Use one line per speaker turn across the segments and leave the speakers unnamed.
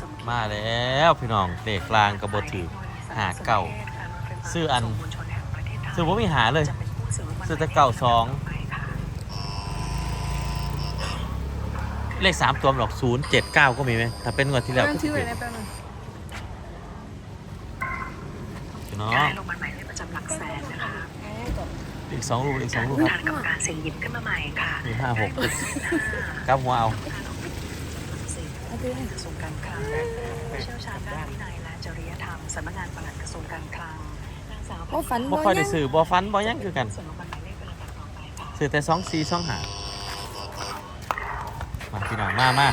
สมคิด
มาแล้วพี่น้องเด็กกลางกระบถือหาเก่าซื้ออันซื้อบ่มีหาเลยซื้อแต่เก่าสองเลขสามตัวมันหรอกศูนย์เจ็ดเก้าก็มีไหมถ้าเป็นงวดที่แล้ว
เรื่องชื่ออะไรนะแป๊บนึง
พี่น้อง
ได้ลงมาใหม่ในประจำหลักแสนนะคะ
อีกสองลูกอีกสองลูก
ผู้
ครับ
ทานกรรมการเสียงหยิบขึ้นมาใหม่ค่ะ
หนึ่งห้าหกครับหัวเอา
กระทรวงการคลังผู้เชี่ยวชาญด้านวินัยและจริยธรรมสำนักงานปลัดกระทรวงการคลังนางสาว
โอ้ฝัน
บ่ค่อยได้ซื้อบ่ฟันบ่หยังคือกัน
ส่วนลงบันไดเลขเวลาตัดต่อไปค่ะ
ซื้อแต่สองสี่สองหามาพี่น้องมามา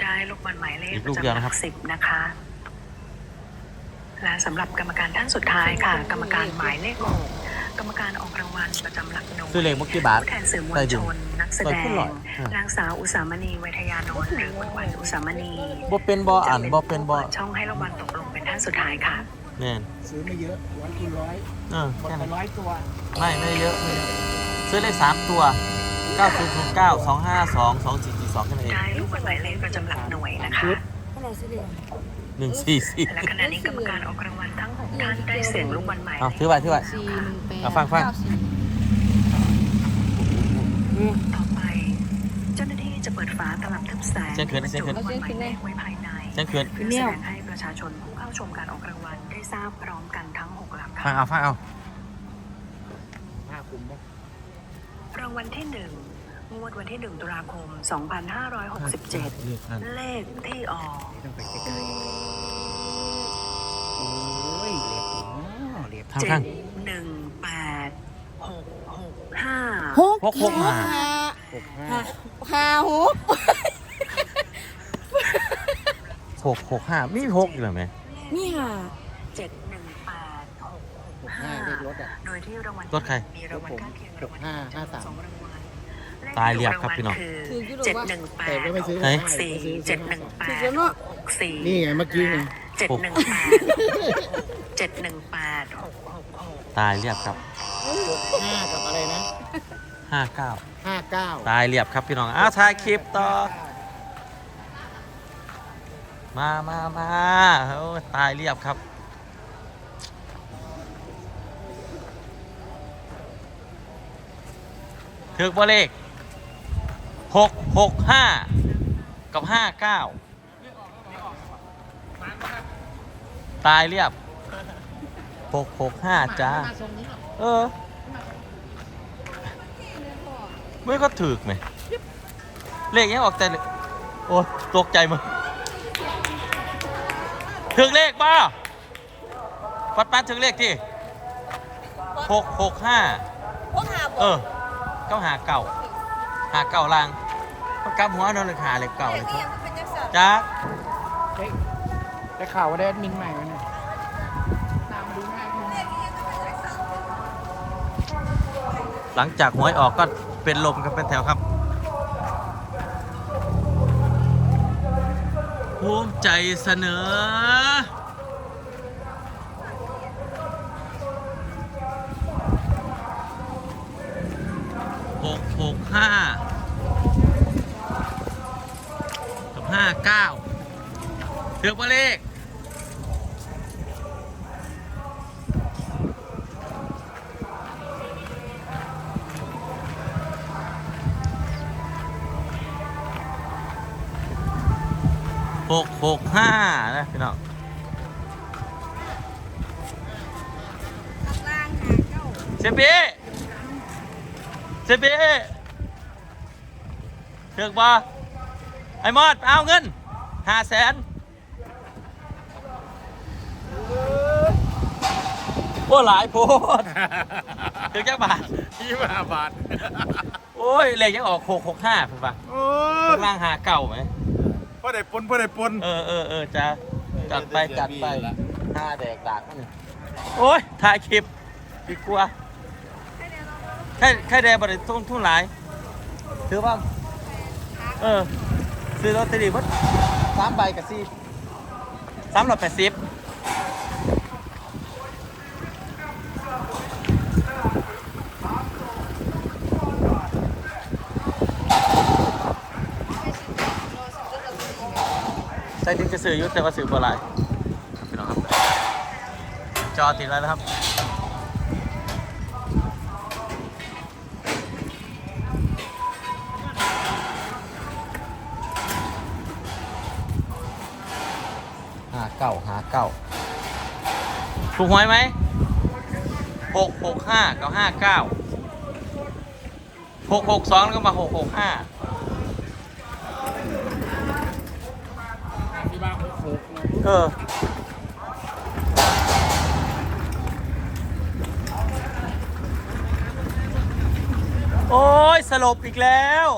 ได้ลูกบอลหมายเลข
ลูกเดียวนะครับ
สิบนะคะ และสำหรับกรรมการท่านสุดท้ายค่ะ กรรมการหมายเลขหก กรรมการออกรางวัลประจำหลักหน่วย
ซื้อเลขเมื่อกี้บาท
ผู้แทนสื่อมว
ใต้
ล
ดิ
ช
น
นนักแส
ใต้
ด
ขึ้น
ง
หน่อยอะ
นางสาวอุสามณีเวทยานนท์หรือคุณวันอุสามณี
บ่เป็นบ่อ่านบ่เป็นบ่
จะผู้ปิดช่องให้รางวัลตกลงเป็นท่านสุดท้ายค่ะ
แน่น
ซื้อไม่เยอะร้อยคูณร้อย
เออ
หมด
แค่
ไป
นั้น
ร้อยตัว
ไม่ไม่เยอะไม่เยอะซื้อเลขสามตัว9 0 0 9 2 5 2 2 4 4 2แค่นั้นเอง
ได้ลูกบอลหมายเลขประจำหลักหน่วยนะคะ
เท่าไหร่สิเดียว
หนึ่งสี่สี่
และขณะนี้กรรมการออกรางวัลทั้งหกท่านได้เสียงลูกบอลหมาย
เอา
เลข
ถือไว้ถือไว้
สี่หนึ่งแปด
เอาฟังฟัง
เก้าสี่
ต่อไป เจ้าหน้าที่จะเปิดฝาตลับทึบแสง
เสียงเขินเสียงเขิน
บรรจุลูกบอลหมายเลขไว้ภายใน
เสียงเขื่อน
เพื่อแสดงให้ประชาชนผู้เข้าชมการออกรางวัลได้ทราบพร้อมกันทั้งหกหลัก
ฟัง
ค่ะ
เอาฟังเอา
ผ้าคลุมปะ
รางวัลที่หนึ่ งงวดวันที่หนึ่งตุลาคม 2567 เลขที่ออก
ต้องไปใกล้ๆโอ้ยเล็บอ๋อเล็บ
ทาง
เจ็
ทาง
ดหนึ่งแปดหกหกห้า
หก
หกหกห้า
หกห้า
ห้าห้าหก
หกหกห้ามีหกอีกเหรอไหม
มีห้า
เจ็ดหนึ่งแปดหกห
ห
ก
ก
ห้า
ห้าเลขรถอะ
โดยที่รางวัล
รถใคร
มีรางวัลข้างเคียง
หกห้าห้าสาม
สองรางวัล
ตายเรียบครับพี่น้อง
เจ็ดหนึ่งแป
แต่
ด
ก็ไม่ซื้อ
ไหน
สี่เจ็ดหนึ่งแป
ถูก
ด
แล้วเนาะ
หกสี่
นี่ไงเมื่อกี้ไง
เจ็ดหนึ่งแปดเจ็ดหนึ่งแปดหกหกหก
ตายเรียบครับ
หกห้ากับอะไรนะ
ห้าเก้า
ห้าเก้า
ตายเรียบครับพี่น้องอ้าวถ่ายคลิปต่อ มามามาโอ้ยตายเรียบครับ ถึกบ่เลข หกหกห้ากับห้าเก้าตายเรียบหกหกห้าจ้า เออ ไม่ก็ถึกไหม เลขยังออกแต่เลขโอ้ยตกใจมึงถึงเลขป่ะปัดปัดถึงเลขที่หกหกห้า
พวกหาบ
เออเก้าหาเก่า หาเก่าลางมันกลับหัวนอนเลยหาเลยเก่าเลยครับ
เป็นจังสัน
จ้า
เฮ้ยได้ข่าวว่าได้แอดมินใหม่มาเนี่ยตามดูง่ายขึ้น
หลังจากหวยออกก็เป็นลมกันเป็นแถวครับ ภูมิใจเสนอ หกหกห้ากับห้าเก้าเถือกมาเลขหกหกห้านะพี่น้อง
ข้างล่างหาเก้า
เซบีเซบีเถือกบ่ไอ้มอดเอาเงินห้าแสนโอ้หลายโพดเถือกจักบาท
ยี่สิบห้าบาท
โอ้ยเลขยังออกหกหกห้าเพิ่นปะ
โอ้
ข้างล่างหาเก่าไหม
พ่อได้ปนพ่อได้ปน
เออเออเออจ้าจัดไปจัดไปห้าแดกดากนี่โอ้ยถ่ายคลิปดีกว่า ไข่ไข่แดงบริทุ่งทุ่งหลายถือว่าเออ ซื้อลอตเตอรี่วัดสามใบกับสี่สามร้อยแปดสิบใส่ถึงจะซื้อยุทธแต่ว่าซื้อบ่หลายพี่น้องครับ จอติดแล้วนะครับ เก้าหาเก้าถูกหวยไหมหกหกห้ากับห้าเก้าหกหกสองแล้วก็มาหกหกห้าเออโอ้ย สลบอีกแล้ว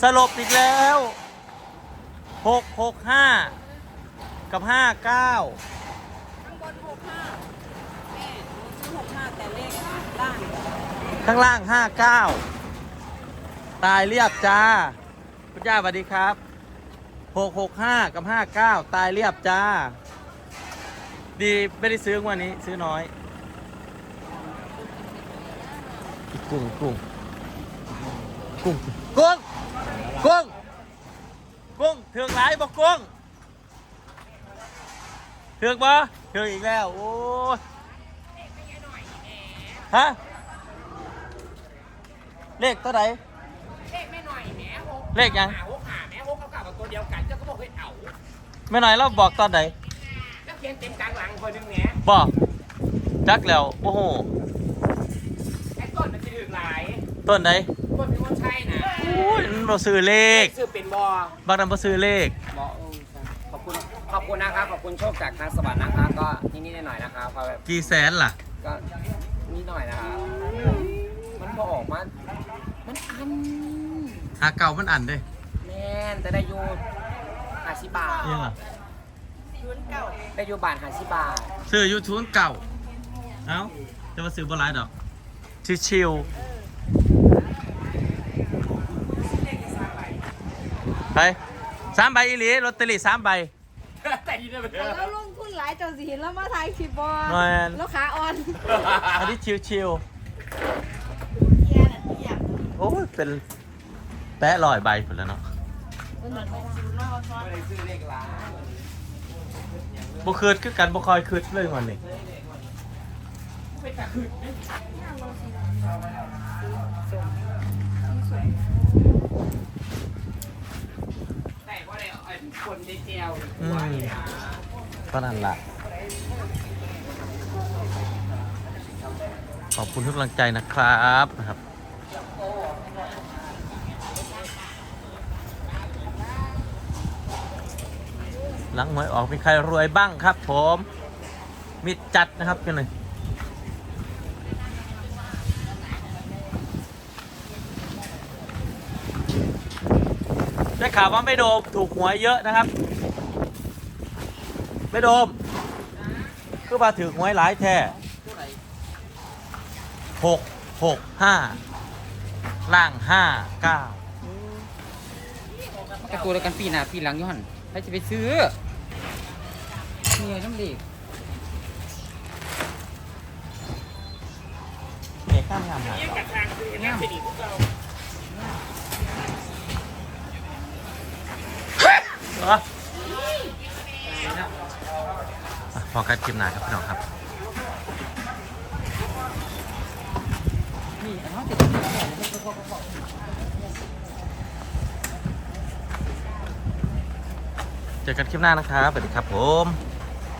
สลบอีกแล้ว หกหกห้ากับห้าเก้า
ข้างบนหกห้าแม่หนูซื้อหกห้าแต่เลขล่าง
ข้างล่างห้าเก้าตายเรียบจ้าคุณย่าสวัสดีครับหกหกห้ากับห้าเก้าตายเรียบจ้า ดีไม่ได้ซื้อวันนี้ซื้อน้อยกกุ้งกุ้งกุ้งกุ้งกุ้ง กุ้งถึงหลายบอกกุ้งถึงบ่ถึงอีกแล้ว โอ้ยฮะ เลขตัวไหน
เลขไม่หน่อยแหมหก
เลขยัง
หาหกหาแหมหกเก่าๆกับตัวเดียวกันเจ้าก็บอกให้เอา
ไม่หน่อยเราบอกตอนไหน
แล้วเขียนเต็มกลางหลังคนหนึงแหม
บอกจักแล้ว โอ้โห
ไอ้ต้นมันจะถึงหลาย
ต้นไหน
ต้นเป็นคนใช่นะ
โอ้ยมันบ่ซื้อเลข
ซื้อเป็นบอบา
งนั้นบ่ซื้อเลข
บอเออขอบคุณขอบคุณนะครับขอบคุณโชคจากทางสวรรค์นะครับก็นิดๆหน่อยๆนะครับพอแบบ
กี่แสนล่ะ
ก็นิดหน่อยนะครับมันบออกมามันอัน
หาเก่ามันอันเด้
แม่นแต่ได้อยู่ห้าสิบบาท
ยังล่ะ
ศูนย์เก้า
ได้อยู่บาทห้าสิบบาทซื้
ซื้อยูทูนเก่า เอ้าจะมาซื้อบ่หลายดอก ชิวๆ ไปสามใบอีหลีลอตเตอรี่สามใบ
แต่ดีได้ไหม
แล้วลงทุนหลายเจ้าสิเห็นแล้วมาถ่ายคลิปบอ
แม่น
แล้วขาอ่อน
อันนี้ชิว
เกียร์น่ะเกียร์
ๆโอ้ยเป็นแปะลอยใบหมดแล้วเนาะ
มันเหมือนไม่ได้
ไม่ได้ซื้อเลขร้าน
บ่คืดคือกันบ่คอยคืดเลยมันนี่
เป็นตะขึ้นแต่ว่าอะไรไอ้ คนได้แจวหัวนี่นะ
ก็นั่นละขอบคุณทุกกำลังใจนะครับนะครับ หลังหวยออกมีใครรวยบ้างครับผมมิดจัดนะครับกันเลย ได้ข่าวว่าไม่โดมถูกหวยเยอะนะครับ ไม่โดมคือมาถือหวยหลายแท้หกหกห้าล่างห้าเก้า
กระตัวแล้วกันปีหน้าปีหลังอย้อนใครจะไปซื้อเหนื่อยน้ำเด็ก
เด็กข้ามงามหา
นี่กับทางคือน้ำเป็นอีกพวกเรา
เหรออะพอกันคลิปหน้าครับพี่น้องครับ
นี่อันนั้นติด
เจอกันคลิปหน้านะครับสวัสดีครับผม